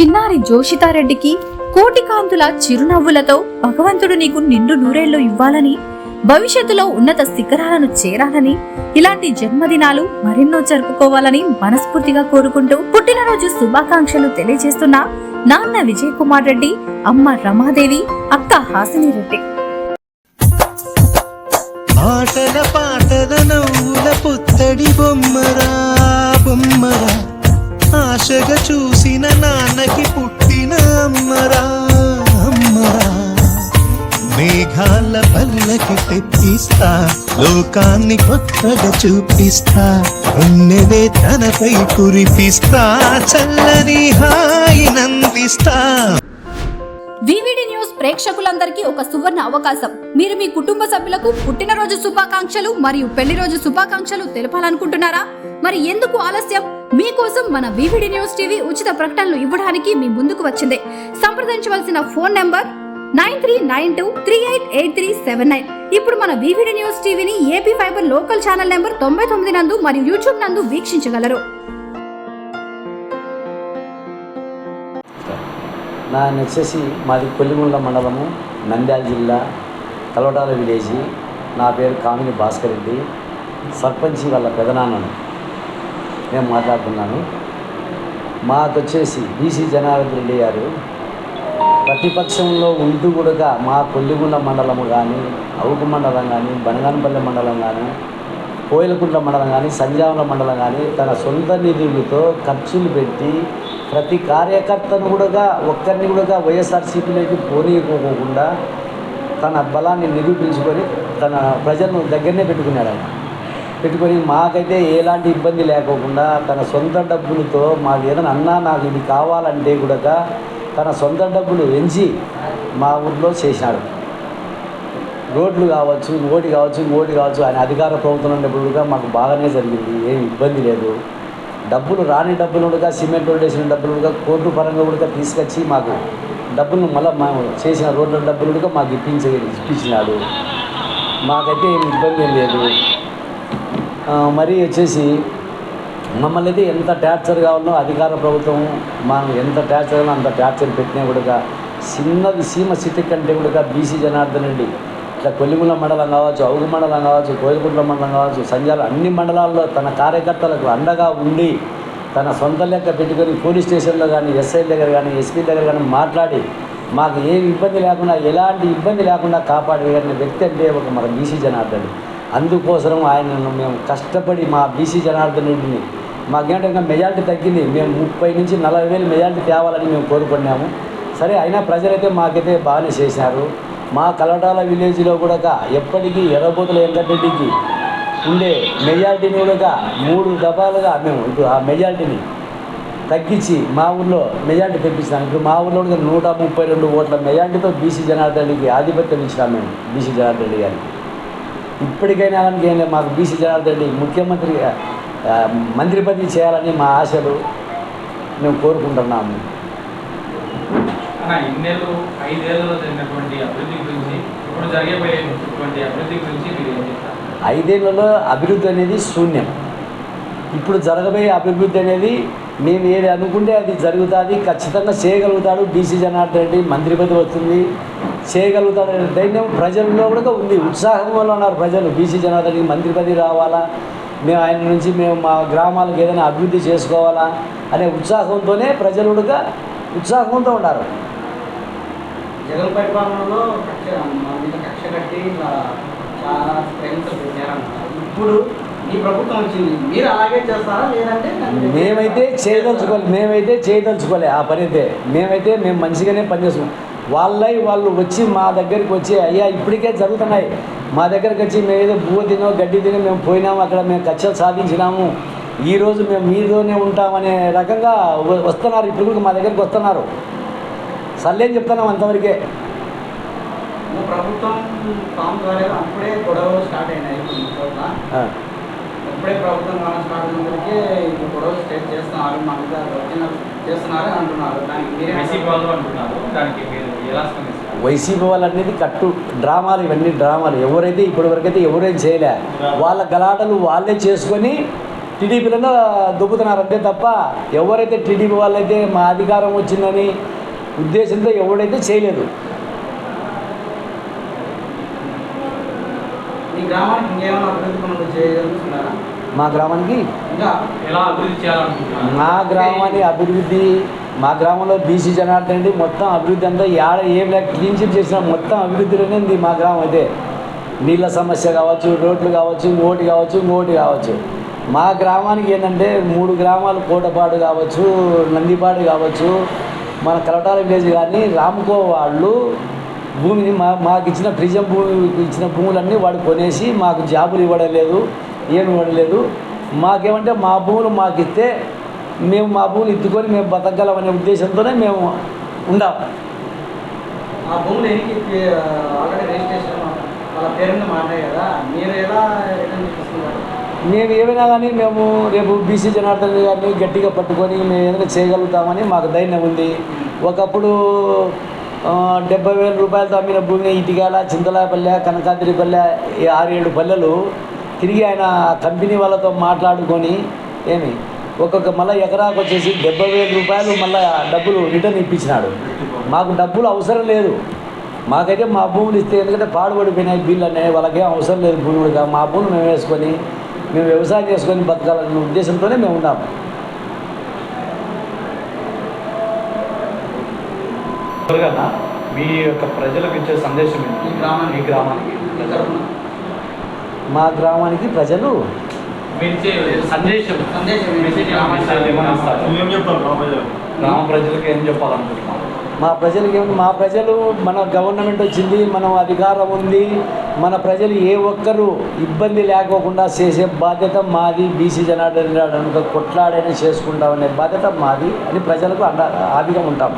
చిన్నారి జోషితారెడ్డికి కోటికాంతుల చిరునవ్వులతో భగవంతుడు నీకు నిండు నూరేళ్ళు ఇవ్వాలని భవిష్యత్తులో ఉన్నత శిఖరాలను చేరాలని ఇలాంటి జన్మదినాలు మరెన్నో జరుపుకోవాలని మనస్ఫూర్తిగా కోరుకుంటూ పుట్టినరోజు శుభాకాంక్షలు తెలియజేస్తున్న నాన్న విజయ్ కుమార్ రెడ్డి అమ్మ రమాదేవి అక్క హాసిని రెడ్డి. పాటల పాటల నవ్వుల పుత్తడి బొమ్మర తెప్పిస్తా లోకాన్ని కొత్తగా చూపిస్తా. ఉన్నదే తనపై కురిపిస్తా. చల్లని హాయినందిస్తా వివిడి న్యూస్ ప్రేక్షకులందరికీ ఒక సువర్ణ అవకాశం. మీరు మీ కుటుంబ సభ్యులకు పుట్టినరోజు శుభాకాంక్షలు మరియు పెళ్ళి రోజు శుభాకాంక్షలు తెలపాలనుకుంటున్నారా? మరి ఎందుకు ఆలస్యం? మీకోసం మన వివిడి న్యూస్ టీవీ ఉచిత ప్రకటనలు ఇవ్వడానికి మీ ముందుకు వచ్చింది. సంప్రదించవలసిన phone number nine three nine two three eight eight three seven nine. ఇప్పుడు మన వివిడి న్యూస్ టీవీని AP fibre local channel number తొంభై తొమ్మిది నందు మరియు యూట్యూబ్ నందు వీక్షించగలరు. నా వచ్చేసి మాది కొల్లిగుండ్ల మండలము నంద్యాల జిల్లా కలవటాల విలేజ్. నా పేరు కామిని భాస్కర్ రెడ్డి. సర్పంచి వాళ్ళ పెదనాన్నను నేను మాట్లాడుతున్నాను. మాకు వచ్చేసి బీసీ జనార్దన్ రెడ్డి గారు. ప్రతిపక్షంలో ఉంటూ కూడా మా కొల్లిగుండ మండలము కానీ అవుకు మండలం కానీ బనగానపల్లి మండలం కానీ కోయిలకుంట్ల మండలం కానీ సంజావన మండలం కానీ తన సొంత నిధులతో ఖర్చులు పెట్టి ప్రతి కార్యకర్తను కూడా ఒక్కరిని కూడా వైఎస్ఆర్సీపీలోకి పోనీయకోకుండా తన బలాన్ని నిరూపించుకొని తన ప్రజలను దగ్గరనే పెట్టుకున్నాడు ఆయన. పెట్టుకొని మాకైతే ఎలాంటి ఇబ్బంది లేకోకుండా తన సొంత డబ్బులతో మాకు ఏదైనా అన్నా నాకు ఇది కావాలంటే కూడా తన సొంత డబ్బులు ఎంచి మా ఊర్లో చేశాడు రోడ్లు కావచ్చు ఓటి కావచ్చు ఓటి కావచ్చు ఆయన అధికార ప్రభుత్వం ఉన్నప్పుడు మాకు బాగానే జరిగింది ఏం ఇబ్బంది లేదు. డబ్బులు రాని డబ్బులు కూడా సిమెంట్ రోడ్ వేసిన డబ్బులు కూడా కోర్టు పరంగా కూడా తీసుకొచ్చి మాకు డబ్బులు మళ్ళీ మేము చేసిన రోడ్ల డబ్బులు కూడా మాకు ఇప్పించ ఇప్పించినాడు. మాకైతే ఏమి ఇబ్బంది లేదు. మరీ మరి వచ్చేసి మమ్మల్ని అయితే ఎంత టార్చర్ కావాలో అధికార ప్రభుత్వం మనం ఎంత టార్చర్ కావాలో అంత టార్చర్ పెట్టినా కూడా చిన్నది సీమ సిటీ కంటే కూడా బీసీ జనార్దన్ రెడ్డి ఇట్లా కొలిగుల మండలం కావచ్చు అవుగు మండలం కావచ్చు కోయిలకుంట్ల మండలం కావచ్చు సంజాల అన్ని మండలాల్లో తన కార్యకర్తలకు అండగా ఉండి తన సొంత లెక్క పెట్టుకొని పోలీస్ స్టేషన్లో కానీ ఎస్ఐ దగ్గర కానీ ఎస్పీ దగ్గర కానీ మాట్లాడి మాకు ఏమి ఇబ్బంది లేకుండా ఎలాంటి ఇబ్బంది లేకుండా కాపాడగలిగిన వ్యక్తి అంటే ఒక మన బీసీ జనార్దన్ అందుకోసం ఆయనను మేము కష్టపడి మా బీసీ జనార్దన్ రెడ్డిని మాకేంటే ఇంకా మెజారిటీ తగ్గింది. మేము ముప్పై నుంచి నలభై వేలు మెజారిటీ తేవాలని మేము కోరుకున్నాము. సరే అయినా ప్రజలైతే మాకైతే బాగానే చేశారు. మా కలటాల విలేజ్లో కూడా ఎప్పటికీ ఎర్రబోతుల వెంకటరెడ్డికి ఉండే మెజారిటీని కూడా మూడు దఫాలుగా మేము ఇప్పుడు ఆ మెజారిటీని తగ్గించి మా ఊళ్ళో మెజార్టీ తెప్పించినాం ఇప్పుడు మా ఊర్లో కూడా నూట ముప్పై రెండు ఓట్ల మెజార్టీతో బీసీ జనార్దన్ రెడ్డికి ఆధిపత్యం ఇచ్చినాం మేము బీసీ జనార్దన్ రెడ్డి గారికి. ఇప్పటికైనా కానీ ఏం లేదు. మాకు బీసీ జనార్దన్ రెడ్డి ముఖ్యమంత్రి మంత్రి పదవి చేయాలని మా ఆశలు మేము కోరుకుంటున్నాము. అన్న ఇన్నేళ్ళు ఐదేళ్ళలో జరిగినటువంటి అభివృద్ధి గురించి ఇప్పుడు జరిగేటువంటి అభివృద్ధి గురించి మీరు ఏం చెప్తారు? ఐదేళ్ళలో అభివృద్ధి అనేది శూన్యం. ఇప్పుడు జరగబోయే అభివృద్ధి అనేది మేము ఏది అనుకుంటే అది జరుగుతుంది ఖచ్చితంగా చేయగలుగుతాడు బీసీ జనార్దన్ రెడ్డి. మంత్రి పదవి వస్తుంది చేయగలుగుతాడు అనే ధైర్యం ప్రజల్లో కూడా ఉంది. ఉత్సాహం వల్ల ఉన్నారు ప్రజలు. బీసీ జనార్దన్ రెడ్డికి మంత్రి పదవి రావాలా? మేము ఆయన నుంచి మేము మా గ్రామాలకు ఏదైనా అభివృద్ధి చేసుకోవాలా? అనే ఉత్సాహంతోనే ప్రజలు కూడా ఉత్సాహంతో ఉన్నారు. జగన్ పరిపాలనలో కక్ష కట్టి చాలా ఇప్పుడు ఈ ప్రభుత్వం వచ్చింది. మీరు అలాగే చేస్తారా? లేదంటే మేమైతే చేయదలుచుకోలే. మేమైతే చేయదలుచుకోలే ఆ పని అయితే. మేమైతే మేము మంచిగానే పనిచేస్తున్నాం. వాళ్ళై వాళ్ళు వచ్చి మా దగ్గరికి వచ్చి అయ్యా ఇప్పటికే జరుగుతున్నాయి. మా దగ్గరికి వచ్చి మేము ఏదో భూ తినో గడ్డి తినో మేము పోయినాము అక్కడ మేము కక్షలు సాధించినాము. ఈ రోజు మేము మీతోనే ఉంటామనే రకంగా వస్తున్నారు. ఇప్పుడు మా దగ్గరికి వస్తున్నారు. సర్లేని చెప్తున్నాం అంతవరకే. ప్రభుత్వం ఫామ్ అప్పుడే స్టార్ట్ అయినాయి. అప్పుడే ప్రభుత్వం కాలం స్టార్ట్ అయినప్పటికీ ఇప్పుడు స్టేట్ చేస్తున్నారు చేస్తున్నారు అంటున్నారు. దానికి మీరే అంటున్నారు. దానికి మీరు వైసీపీ వాళ్ళు అనేది కట్టు. డ్రామాలు ఇవన్నీ డ్రామాలు. ఎవరైతే ఇప్పటి వరకైతే ఎవరేం చేయలే వాళ్ళ గలాటలు వాళ్ళే చేసుకొని టీడీపీలలో దొబ్బుతున్నారు అంతే తప్ప ఎవరైతే టీడీపీ వాళ్ళైతే మా అధికారం వచ్చిందని ఉద్దేశంతో ఎవడైతే చేయలేదు. మీ గ్రామానికి మా గ్రామాన్ని అభివృద్ధి మా గ్రామంలో బీసీ జనార్దన్ రెడ్డి మొత్తం అభివృద్ధి అంతా ఏడ ఏం లేక క్లీన్ చిట్ చేసిన మొత్తం అభివృద్ధిలోనే ఉంది మా గ్రామం అయితే. నీళ్ళ సమస్య కావచ్చు రోడ్లు కావచ్చు ఇంకోటి కావచ్చు ఇంకోటి కావచ్చు. మా గ్రామానికి ఏంటంటే మూడు గ్రామాలు కోటపాడు కావచ్చు నందిపాడు కావచ్చు మన కలటాల విలేజ్ కానీ రామ్కో వాళ్ళు భూమిని మా మాకు ఇచ్చిన ప్రిజం భూమి ఇచ్చిన భూములన్నీ వాడు కొనేసి మాకు జాబులు ఇవ్వడం లేదు ఏమి ఇవ్వడం లేదు. మాకేమంటే మా భూములు మాకు ఇస్తే మేము మా భూములు ఎత్తుకొని మేము బతకగలమనే ఉద్దేశంతోనే మేము ఉండాం. ఆ భూములు ఎనికి ఆల్రెడీ రిజిస్ట్రేషన్ వాళ్ళ పేరు మీద మాట్లాడాయి కదా మీరు ఎలా రిటర్న్ తీసుకున్నారు మేము ఏమైనా కానీ మేము రేపు బీసీ జనార్దన్ గారిని గట్టిగా పట్టుకొని మేము ఏదైనా చేయగలుగుతామని మాకు ధైర్యం ఉంది. ఒకప్పుడు డెబ్బై వేల రూపాయలతో అమ్మిన భూమి ఇటికాల చింతలాపల్లె కనకాద్రిపల్లె ఈ ఆరు ఏడు పల్లెలు తిరిగి ఆయన కంపెనీ వాళ్ళతో మాట్లాడుకొని ఏమి ఒక్కొక్క మళ్ళీ ఎకరాకు వచ్చేసి డెబ్బై వేల రూపాయలు మళ్ళీ డబ్బులు రిటర్న్ ఇప్పించినాడు. మాకు డబ్బులు అవసరం లేదు. మాకైతే మా భూములు ఇస్తే ఎందుకంటే పాడుపడిపోయినాయి బిల్లు అనేవి వాళ్ళకేం అవసరం లేదు భూములుగా. మా భూములు మేము వేసుకొని మేము వ్యవసాయం చేసుకొని బతకాలనే ఉద్దేశంతోనే మేము ఉన్నాము మీ యొక్క ప్రజలకు ఇచ్చే సందేశం ఈ గ్రామానికి. మా గ్రామానికి ప్రజలు మీరు సందేశం. సందేశం ప్రజలు గ్రామ ప్రజలకు? ఏం చెప్పాలనుకుంటున్నాను మా ప్రజలకి ఏమి మా ప్రజలు మన గవర్నమెంట్ వచ్చింది మనం అధికారం ఉంది. మన ప్రజలు ఏ ఒక్కరు ఇబ్బంది లేకోకుండా చేసే బాధ్యత మాది. బీసీ జనార్దన్ రెడ్డి అనుక కొట్లాడైనా చేసుకుంటామనే బాధ్యత మాది అని ప్రజలకు అండ హామీగా ఉంటాం.